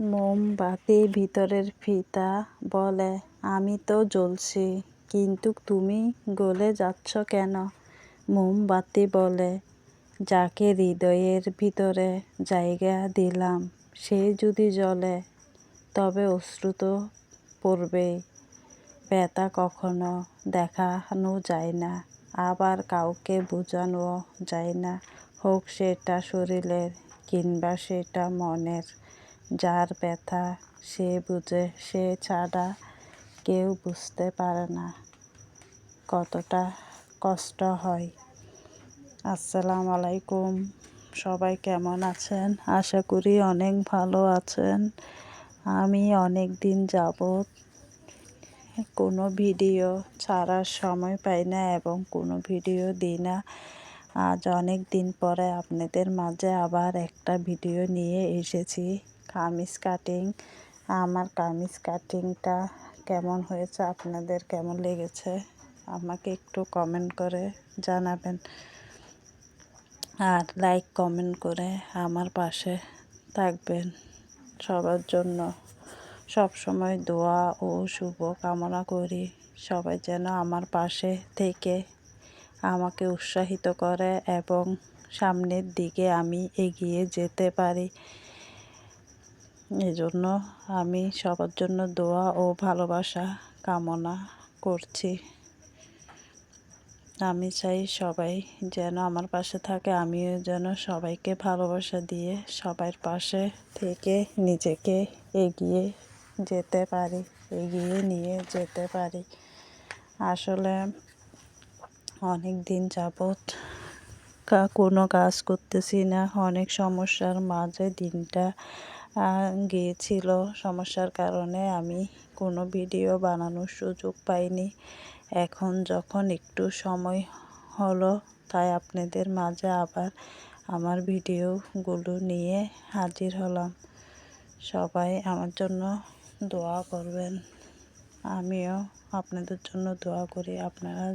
মোমবাতি ভিতরের ফিতা বলে, আমি তো জ্বলছি, কিন্তু তুমি গলে যাচ্ছ কেন? মোমবাতি বলে, যাকে হৃদয়ের ভিতরে জায়গা দিলাম, সে যদি জ্বলে, তবে অশ্রু তো পড়বেই। ব্যথা কখনো দেখানো যায় না, আবার কাউকে বোঝানো যায় না। হোক সেটা শরীরের কিংবা সেটা মনের যার ব্যথা সে বুঝে, সে ছাড়া কেউ বুঝতে পারে না কতটা কষ্ট হয়। আসসালামু আলাইকুম। সবাই কেমন আছেন? আশা করি অনেক ভালো আছেন। আমি অনেক দিন যাবৎ কোনো ভিডিও ছাড়ার সময় পাই না এবং কোনো ভিডিও দিই না। আজ অনেক দিন পরে আপনাদের মাঝে আবার একটা ভিডিও নিয়ে এসেছি। কামিজ কাটিং, আমার কামিজ কাটিংটা কেমন হয়েছে, আপনাদের কেমন লেগেছে, আমাকে একটু কমেন্ট করে জানাবেন। আর লাইক কমেন্ট করে আমার পাশে থাকবেন। সবার জন্য সব সময় দোয়া ও শুভ কামনা করি। সবাই যেন আমার পাশে থেকে আমাকে উৎসাহিত করে এবং সামনের দিকে আমি এগিয়ে যেতে পারি। এজন্য আমি সবার জন্য দোয়া ও ভালোবাসা কামনা করছি। আমি চাই সবাই যেন আমার পাশে থাকে, আমিও যেন সবাইকে ভালোবাসা দিয়ে সবার পাশে থেকে নিজেকে এগিয়ে যেতে পারি, এগিয়ে নিয়ে যেতে পারি। আসলে অনেক দিন যাবৎ কোনো কাজ করতেছি না, অনেক সমস্যার মাঝে দিনটা গিয়েছিল। সমস্যার কারণে আমি কোনো ভিডিও বানানোর সুযোগ পাইনি। এখন যখন একটু সময় হলো, তাই আপনাদের মাঝে আবার আমার ভিডিওগুলো নিয়ে হাজির হলাম। সবাই আমার জন্য দোয়া করবেন। আমিও আপনাদের জন্য দোয়া করি। আপনারা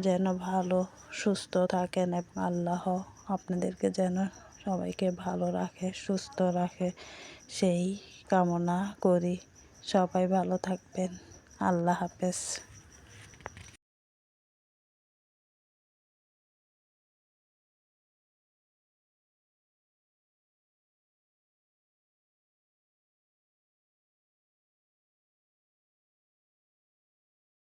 যেন ভালো, সুস্থ থাকেন এবং আল্লাহ আপনাদেরকে যেন সবাইকে ভালো রাখে সুস্থ রাখে। সেই কামনা করি। সবাই ভালো থাকবেন। আল্লাহ হাফেজ।